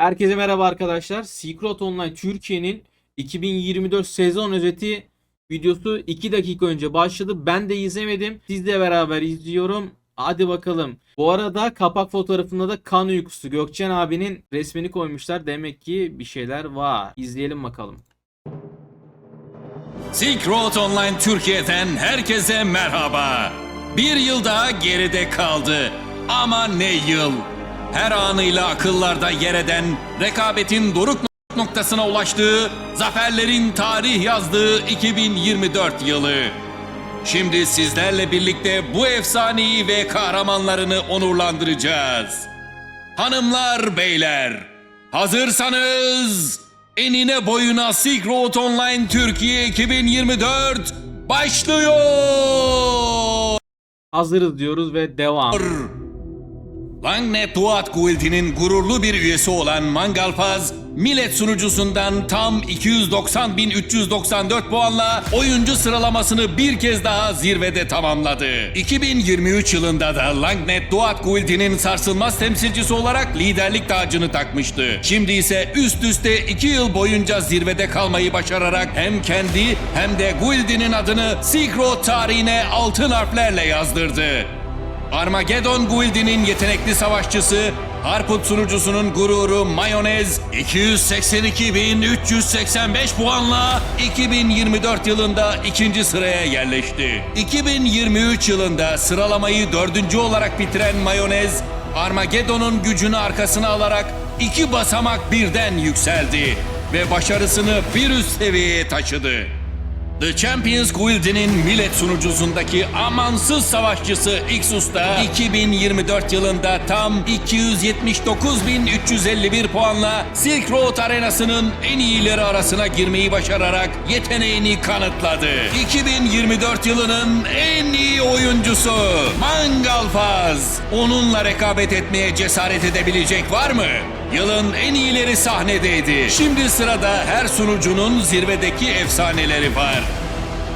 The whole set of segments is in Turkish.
Herkese merhaba arkadaşlar. Road Online Türkiye'nin 2024 sezon özeti videosu 2 dakika önce başladı. Ben de izlemedim. Sizle beraber izliyorum. Hadi bakalım. Bu arada kapak fotoğrafında da kan uykusu Gökçen abinin resmini koymuşlar. Demek ki bir şeyler var. İzleyelim bakalım. Silk Road Online Türkiye'den herkese merhaba. Bir yıl daha geride kaldı. Ama ne yıl. Her anıyla akıllarda yer eden, rekabetin doruk noktasına ulaştığı, zaferlerin tarih yazdığı 2024 yılı. Şimdi sizlerle birlikte bu efsaneyi ve kahramanlarını onurlandıracağız. Hanımlar, beyler, hazırsanız enine boyuna Silk Road Online Türkiye 2024 başlıyor. Hazırız diyoruz ve devam. Langnet Duat Guildi'nin gururlu bir üyesi olan Mangalfaz, Millet sunucusundan tam 290.394 puanla oyuncu sıralamasını bir kez daha zirvede tamamladı. 2023 yılında da Langnet Duat Guildi'nin sarsılmaz temsilcisi olarak liderlik tacını takmıştı. Şimdi ise üst üste 2 yıl boyunca zirvede kalmayı başararak hem kendi hem de Guildi'nin adını Silk Road tarihine altın harflerle yazdırdı. Armageddon Guildi'nin yetenekli savaşçısı, Harput sunucusunun gururu Mayonez 282.385 puanla 2024 yılında ikinci sıraya yerleşti. 2023 yılında sıralamayı dördüncü olarak bitiren Mayonez, Armageddon'un gücünü arkasına alarak iki basamak birden yükseldi ve başarısını bir üst seviyeye taşıdı. The Champions Guild'inin millet sunucusundaki amansız savaşçısı Ixus'ta 2024 yılında tam 279.351 puanla Silk Road arenasının en iyileri arasına girmeyi başararak yeteneğini kanıtladı. 2024 yılının en iyi oyuncusu Mangalfaz. Onunla rekabet etmeye cesaret edebilecek var mı? Yılın en iyileri sahnedeydi. Şimdi sırada her sunucunun zirvedeki efsaneleri var.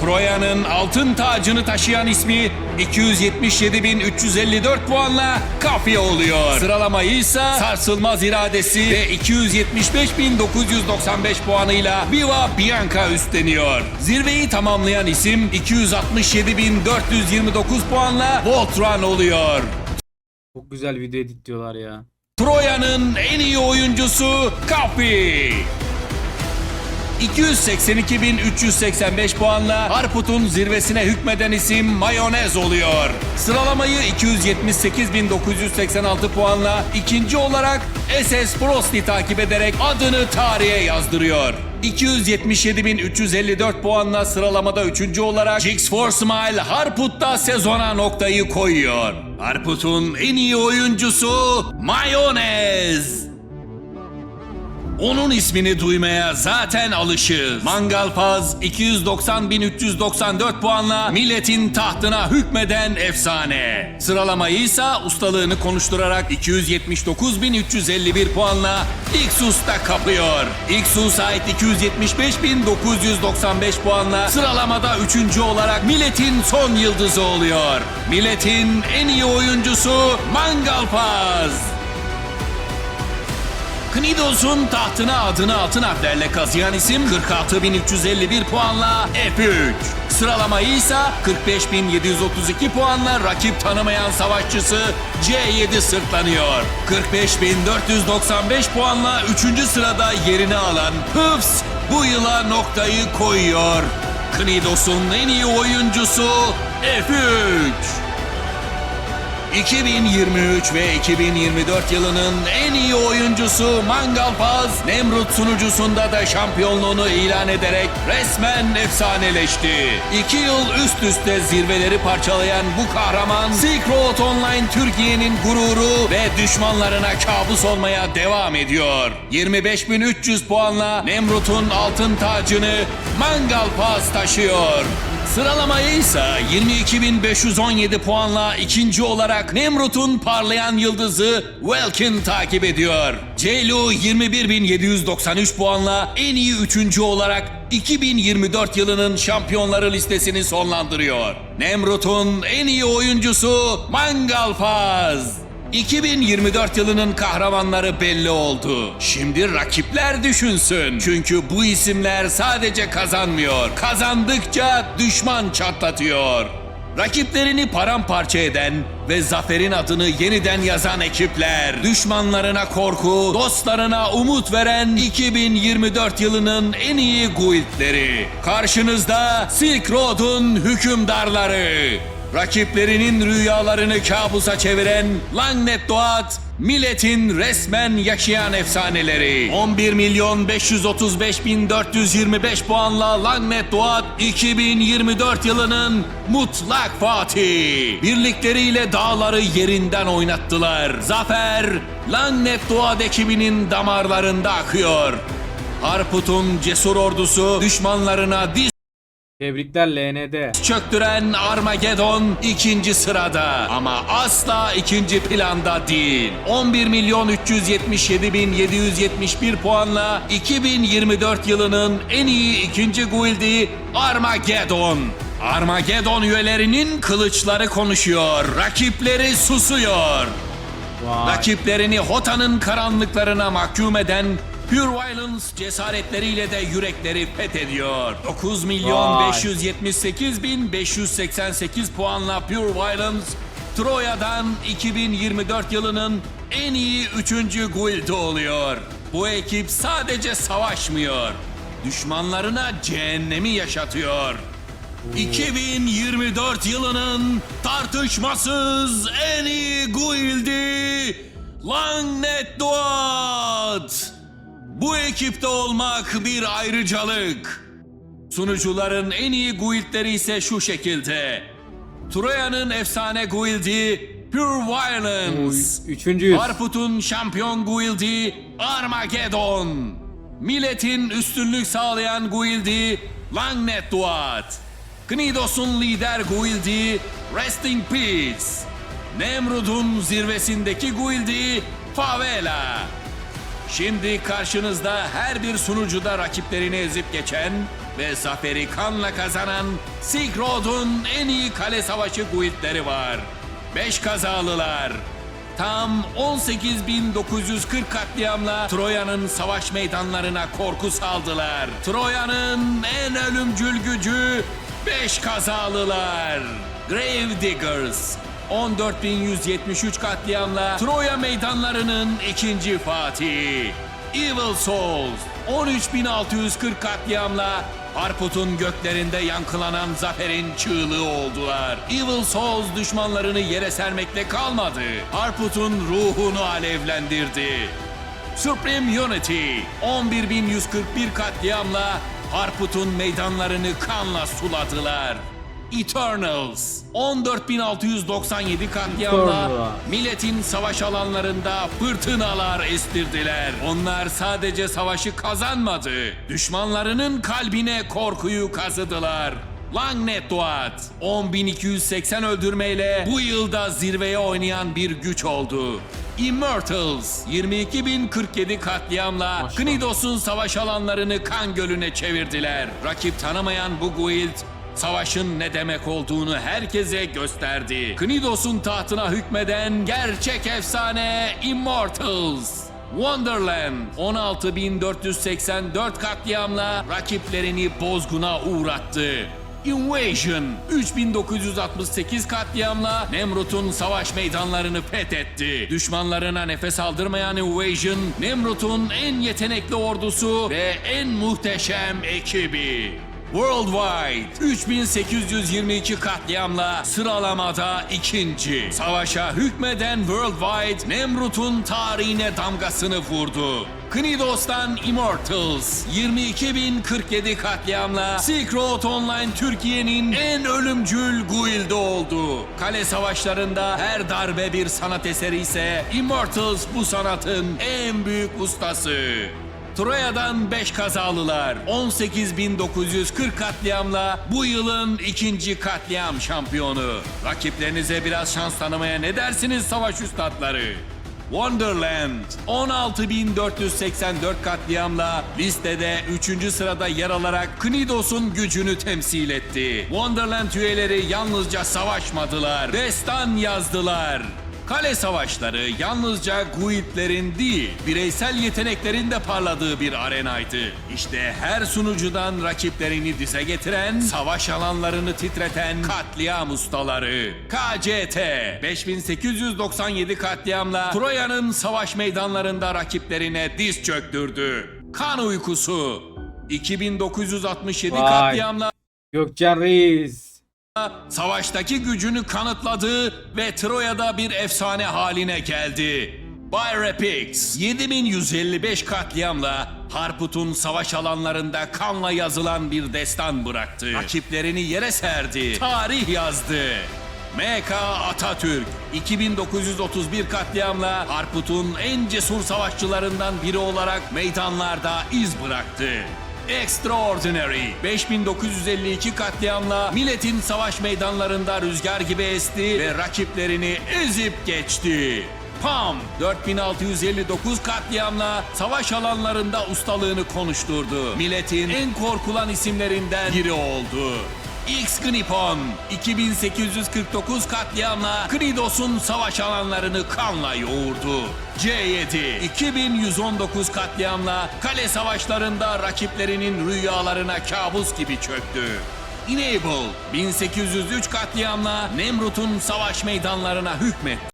Troya'nın altın tacını taşıyan ismi 277.354 puanla kafiye oluyor. Sıralamayı ise sarsılmaz iradesi ve 275.995 puanıyla Viva Bianca üstleniyor. Zirveyi tamamlayan isim 267.429 puanla Voltron oluyor. Çok güzel video edit diyorlar ya. Troya'nın en iyi oyuncusu Kapi. 282.385 puanla Harput'un zirvesine hükmeden isim Mayonez oluyor. Sıralamayı 278.986 puanla ikinci olarak SS Frosty takip ederek adını tarihe yazdırıyor. 277.354 puanla sıralamada üçüncü olarak Jix for Smile Harput'ta sezona noktayı koyuyor. Harput'un en iyi oyuncusu Mayonez. Onun ismini duymaya zaten alışığız. Mangalpaz 290.394 puanla milletin tahtına hükmeden efsane. Sıralamayı ise ustalığını konuşturarak 279.351 puanla Ixus'ta kapıyor. Ixus ait 275.995 puanla sıralamada 3. olarak milletin son yıldızı oluyor. Milletin en iyi oyuncusu Mangalpaz. Knidos'un tahtına adını altın harflerle kazıyan isim 46.351 puanla F3. Sıralamayı ise 45.732 puanla rakip tanımayan savaşçısı C7 sırtlanıyor. 45.495 puanla 3. sırada yerini alan Hıfz bu yıla noktayı koyuyor. Knidos'un en iyi oyuncusu F3. 2023 ve 2024 yılının en iyi oyuncusu Mangalpaz, Nemrut sunucusunda da şampiyonluğunu ilan ederek resmen efsaneleşti. İki yıl üst üste zirveleri parçalayan bu kahraman, Silk Road Online Türkiye'nin gururu ve düşmanlarına kabus olmaya devam ediyor. 25.300 puanla Nemrut'un altın tacını Mangalpaz taşıyor. Sıralamayı ise 22.517 puanla ikinci olarak Nemrut'un parlayan yıldızı Welkin takip ediyor. Ceylu 21.793 puanla en iyi üçüncü olarak 2024 yılının şampiyonları listesini sonlandırıyor. Nemrut'un en iyi oyuncusu Mangalpaz. 2024 yılının kahramanları belli oldu. Şimdi rakipler düşünsün. Çünkü bu isimler sadece kazanmıyor. Kazandıkça düşman çatlatıyor. Rakiplerini paramparça eden ve zaferin adını yeniden yazan ekipler, düşmanlarına korku, dostlarına umut veren 2024 yılının en iyi guildleri. Karşınızda Silk Road'un hükümdarları. Rakiplerinin rüyalarını kabusa çeviren Langnet Doğat, milletin resmen yaşayan efsaneleri. 11 milyon 535 bin 425 puanla Langnet Doğat 2024 yılının mutlak Fatih. Birlikleriyle dağları yerinden oynattılar. Zafer Langnet Doğat ekibinin damarlarında akıyor. Harput'un cesur ordusu düşmanlarına diz Tebrikler LND. çöktüren Armageddon ikinci sırada ama asla ikinci planda değil. 11 milyon 377 bin 771 puanla 2024 yılının en iyi ikinci guildi Armageddon. Armageddon üyelerinin kılıçları konuşuyor, rakipleri susuyor. Vay. Rakiplerini Hota'nın karanlıklarına mahkum eden Pure Violence cesaretleriyle de yürekleri fethediyor. 9 milyon Vay. 578 bin 588 puanla Pure Violence Troya'dan 2024 yılının en iyi 3. guildi oluyor. Bu ekip sadece savaşmıyor. Düşmanlarına cehennemi yaşatıyor. 2024 yılının tartışmasız en iyi guildi Langnet Duat. Bu ekipte olmak bir ayrıcalık. Sunucuların en iyi guildleri ise şu şekilde. Troya'nın efsane guildi Pure Violence. Üçüncüyüz. Harput'un şampiyon guildi Armageddon. Milletin üstünlük sağlayan guildi Langnet Duat. Knidos'un lider guildi Rest in Peace. Nemrud'un zirvesindeki guildi Favela. Şimdi karşınızda her bir sunucuda rakiplerini ezip geçen ve zaferi kanla kazanan Silk Road'un en iyi kale savaşı guildleri var. Beş kazalılar. Tam 18.940 katliamla Troya'nın savaş meydanlarına korku saldılar. Troya'nın en ölümcül gücü beş kazalılar. Grave Diggers 14.173 katliamla Troya meydanlarının ikinci fatihi. Evil Souls 13.640 katliamla Harput'un göklerinde yankılanan zaferin çığlığı oldular. Evil Souls düşmanlarını yere sermekle kalmadı. Harput'un ruhunu alevlendirdi. Supreme Unity 11.141 katliamla Harput'un meydanlarını kanla suladılar. Eternals 14.697 katliamla milletin savaş alanlarında fırtınalar estirdiler. Onlar sadece savaşı kazanmadı. Düşmanlarının kalbine korkuyu kazıdılar. Langnet Doğat 10.280 öldürmeyle bu yılda zirveye oynayan bir güç oldu. Immortals 22.047 katliamla. Knidos'un savaş alanlarını kan gölüne çevirdiler. Rakip tanımayan bu guild savaşın ne demek olduğunu herkese gösterdi. Knidos'un tahtına hükmeden gerçek efsane Immortals. Wonderland 16.484 katliamla rakiplerini bozguna uğrattı. Invasion 3968 katliamla Nemrut'un savaş meydanlarını fethetti. Düşmanlarına nefes aldırmayan Invasion, Nemrut'un en yetenekli ordusu ve en muhteşem ekibi. Worldwide 3822 katliamla sıralamada ikinci. Savaşa hükmeden Worldwide Nemrut'un tarihine damgasını vurdu. Knidos'tan Immortals 22.047 katliamla Silk Road Online Türkiye'nin en ölümcül guildi oldu. Kale savaşlarında her darbe bir sanat eseri ise Immortals bu sanatın en büyük ustası. Troya'dan 5 kazalılar 18.940 katliamla bu yılın ikinci katliam şampiyonu. Rakiplerinize biraz şans tanımaya ne dersiniz savaş üstadları? Wonderland 16.484 katliamla listede 3. sırada yer alarak Knidos'un gücünü temsil etti. Wonderland üyeleri yalnızca savaşmadılar, destan yazdılar. Kale savaşları yalnızca Guild'lerin değil, bireysel yeteneklerin de parladığı bir arenaydı. İşte her sunucudan rakiplerini dize getiren, savaş alanlarını titreten katliam ustaları. KCT 5897 katliamla Troya'nın savaş meydanlarında rakiplerine diz çöktürdü. Kan uykusu 2967 Vay. katliamla Gökçen Reis. Savaştaki gücünü kanıtladı ve Troya'da bir efsane haline geldi. Bay Repix 7155 katliamla Harput'un savaş alanlarında kanla yazılan bir destan bıraktı. Rakiplerini yere serdi. Tarih yazdı. MK Atatürk 2931 katliamla Harput'un en cesur savaşçılarından biri olarak meydanlarda iz bıraktı. Extraordinary 5952 katliamla milletin savaş meydanlarında rüzgar gibi esti ve rakiplerini ezip geçti. Pam 4659 katliamla savaş alanlarında ustalığını konuşturdu. Milletin en korkulan isimlerinden biri oldu. X Gnipon 2849 katliamla Knidos'un savaş alanlarını kanla yoğurdu. C7 2119 katliamla kale savaşlarında rakiplerinin rüyalarına kabus gibi çöktü. Enable 1803 katliamla Nemrut'un savaş meydanlarına hükmetti.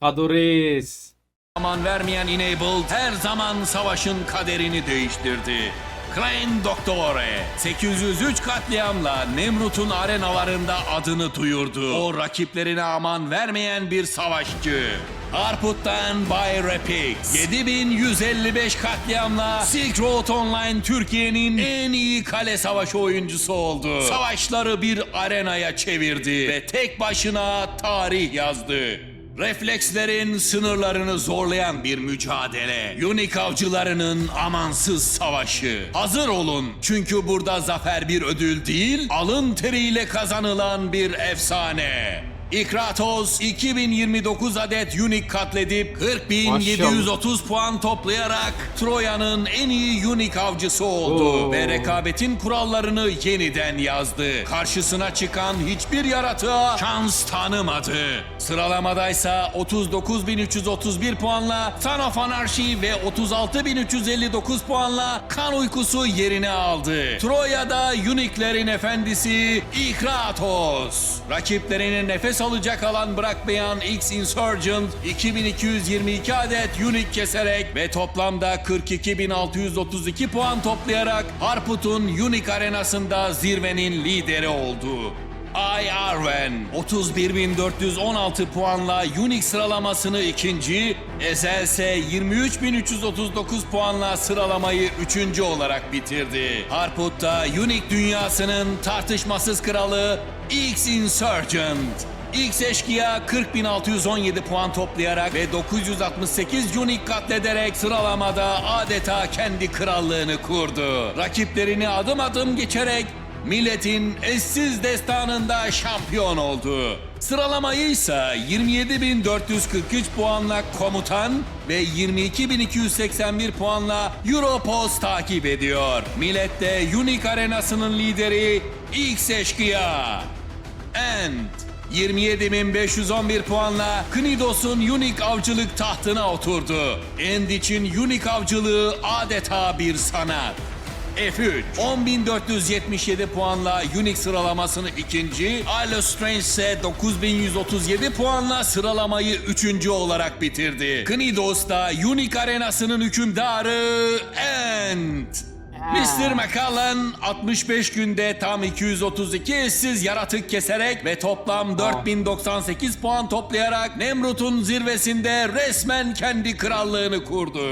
Kado Reis. Zaman vermeyen Enabled her zaman savaşın kaderini değiştirdi. Crane Doktore 803 katliamla Nemrut'un arenalarında adını duyurdu. O rakiplerine aman vermeyen bir savaşçı. Harput'tan Bay Repix 7155 katliamla Silk Road Online Türkiye'nin en iyi kale savaşı oyuncusu oldu. Savaşları bir arenaya çevirdi ve tek başına tarih yazdı. Reflekslerin sınırlarını zorlayan bir mücadele. Unique avcılarının amansız savaşı. Hazır olun çünkü burada zafer bir ödül değil, alın teriyle kazanılan bir efsane. İkratos 2029 adet Unique katledip 40.730 puan toplayarak Troya'nın en iyi Unique avcısı oldu Oo. ve rekabetin kurallarını yeniden yazdı. Karşısına çıkan hiçbir yaratığa şans tanımadı. Sıralamadaysa 39.331 puanla Son of Anarchy ve 36.359 puanla Kan Uykusu yerini aldı. Troya'da Unique'lerin efendisi İkratos. Rakiplerine nefes alacak alan bırakmayan X Insurgent 2222 adet Unique keserek ve toplamda 42.632 puan toplayarak Harput'un Unique arenasında zirvenin lideri oldu. Ay Arwen 31.416 puanla Unique sıralamasını ikinci, Ezel ise 23.339 puanla sıralamayı üçüncü olarak bitirdi. Harput'ta Unique dünyasının tartışmasız kralı X Insurgent. X eşkıya 40.617 puan toplayarak ve 968 Unique katlederek sıralamada adeta kendi krallığını kurdu. Rakiplerini adım adım geçerek milletin eşsiz destanında şampiyon oldu. Sıralamayı ise 27.443 puanla komutan ve 22.281 puanla Europos takip ediyor. Millette Unique arenasının lideri X eşkıya. And 27.511 puanla Knidos'un Unique avcılık tahtına oturdu. End için Unique avcılığı adeta bir sanat. F3 10.477 puanla Unique sıralamasını ikinci, Alo Strange ise 9.137 puanla sıralamayı üçüncü olarak bitirdi. Knidos da Unique arenasının hükümdarı End. Mr. McCallan 65 günde tam 232 eşsiz yaratık keserek ve toplam 4098 puan toplayarak Nemrut'un zirvesinde resmen kendi krallığını kurdu.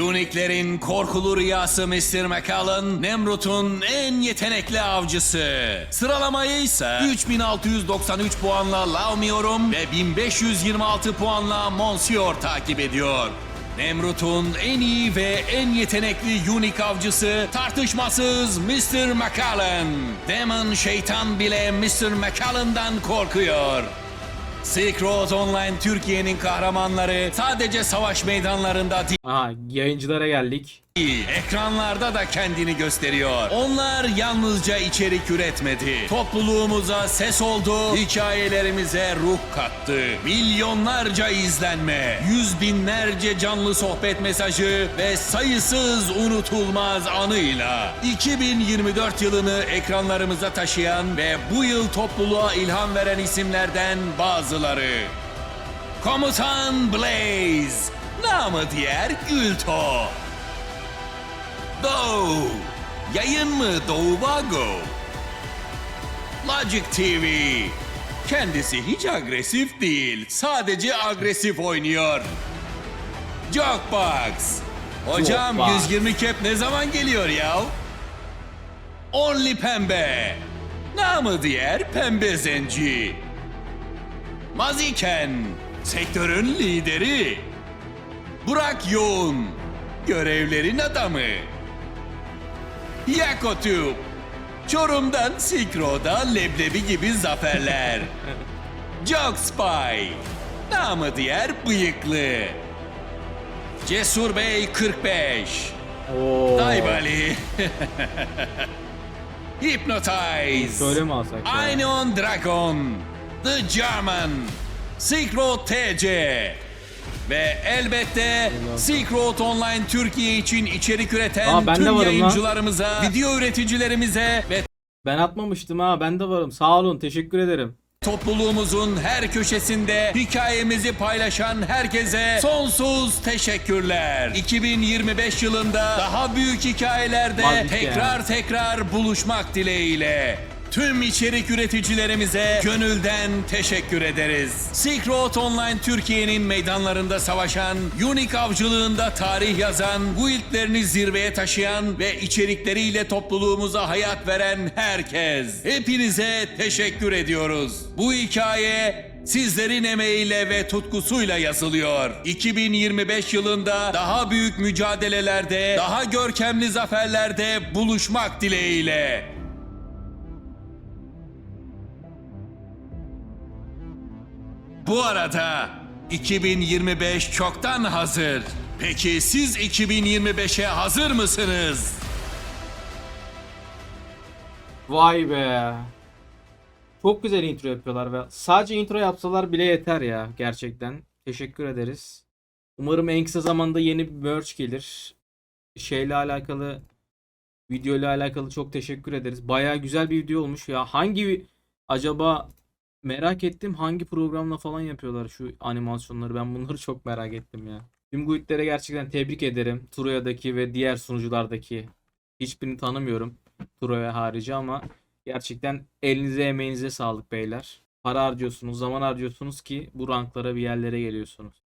Unique'lerin korkulu rüyası Mr. McCallan, Nemrut'un en yetenekli avcısı. Sıralamayı ise 3693 puanla Laumiyorum ve 1526 puanla Monsieur takip ediyor. Nemrut'un en iyi ve en yetenekli Unique avcısı tartışmasız Mr. McCallan. Demon şeytan bile Mr. McCallan'dan korkuyor. Silk Road Online Türkiye'nin kahramanları sadece savaş meydanlarında değil, Aha yayıncılara geldik. Ekranlarda da kendini gösteriyor. Onlar yalnızca içerik üretmedi. Topluluğumuza ses oldu, hikayelerimize ruh kattı. Milyonlarca izlenme, yüz binlerce canlı sohbet mesajı ve sayısız unutulmaz anıyla 2024 yılını ekranlarımıza taşıyan ve bu yıl topluluğa ilham veren isimlerden bazıları. Komutan Blaze, namı diğer Gülto. Doğu, yayın mı Doğu Vago? Logic TV, kendisi hiç agresif değil, sadece agresif oynuyor. Jokebox, hocam Jokebox. 120 kep ne zaman geliyor ya? Only Pembe, namı diğer Pembe Zenci. Maziken, sektörün lideri. Burak Yoğun, görevlerin adamı. Yakotüp, Çorum'dan Sikro'da leblebi gibi zaferler. Jog Spy, namı diğer bıyıklı. Cesur Bey 45, Oo. Daybali. Hypnotize. Şöyle mi alsak? ya? Ainon Dragon, The German, Silk Road TC ve elbette Silk Road Online Türkiye için içerik üreten Aa, ben de tüm varım lan. yayıncılarımıza, video üreticilerimize ve Ben atmamıştım ha. Ben de varım. Sağ olun. Teşekkür ederim. topluluğumuzun her köşesinde hikayemizi paylaşan herkese sonsuz teşekkürler. 2025 yılında daha büyük hikayelerde Mazdik tekrar tekrar buluşmak dileğiyle. Tüm içerik üreticilerimize gönülden teşekkür ederiz. Silk Road Online Türkiye'nin meydanlarında savaşan, Unique avcılığında tarih yazan, guildlerini zirveye taşıyan ve içerikleriyle topluluğumuza hayat veren herkes. Hepinize teşekkür ediyoruz. Bu hikaye sizlerin emeğiyle ve tutkusuyla yazılıyor. 2025 yılında daha büyük mücadelelerde, daha görkemli zaferlerde buluşmak dileğiyle. Bu arada 2025 çoktan hazır. Peki siz 2025'e hazır mısınız? Vay be. Çok güzel intro yapıyorlar ve sadece intro yapsalar bile yeter ya gerçekten. Teşekkür ederiz. Umarım en kısa zamanda yeni bir merch gelir. Şeyle alakalı video ile alakalı çok teşekkür ederiz. Baya güzel bir video olmuş ya. Hangi acaba merak ettim hangi programla falan yapıyorlar şu animasyonları. Ben bunları çok merak ettim ya. Tüm guildlere gerçekten tebrik ederim. Turoya'daki ve diğer sunuculardaki hiçbirini tanımıyorum. Turoya harici ama gerçekten elinize emeğinize sağlık beyler. Para harcıyorsunuz, zaman harcıyorsunuz ki bu ranklara bir yerlere geliyorsunuz.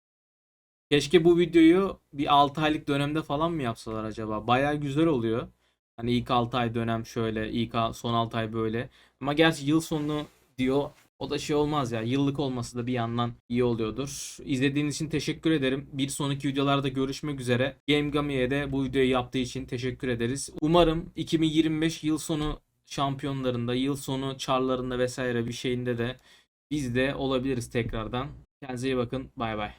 Keşke bu videoyu bir 6 aylık dönemde falan mı yapsalar acaba? Baya güzel oluyor. Hani ilk 6 ay dönem şöyle, ilk son 6 ay böyle. Ama gerçi yıl sonu diyor. O da şey olmaz ya. Yıllık olması da bir yandan iyi oluyordur. İzlediğiniz için teşekkür ederim. Bir sonraki videolarda görüşmek üzere. Game Gummy'ye de bu videoyu yaptığı için teşekkür ederiz. Umarım 2025 yıl sonu şampiyonlarında, yıl sonu çarlarında vesaire bir şeyinde de biz de olabiliriz tekrardan. Kendinize iyi bakın. Bay bay.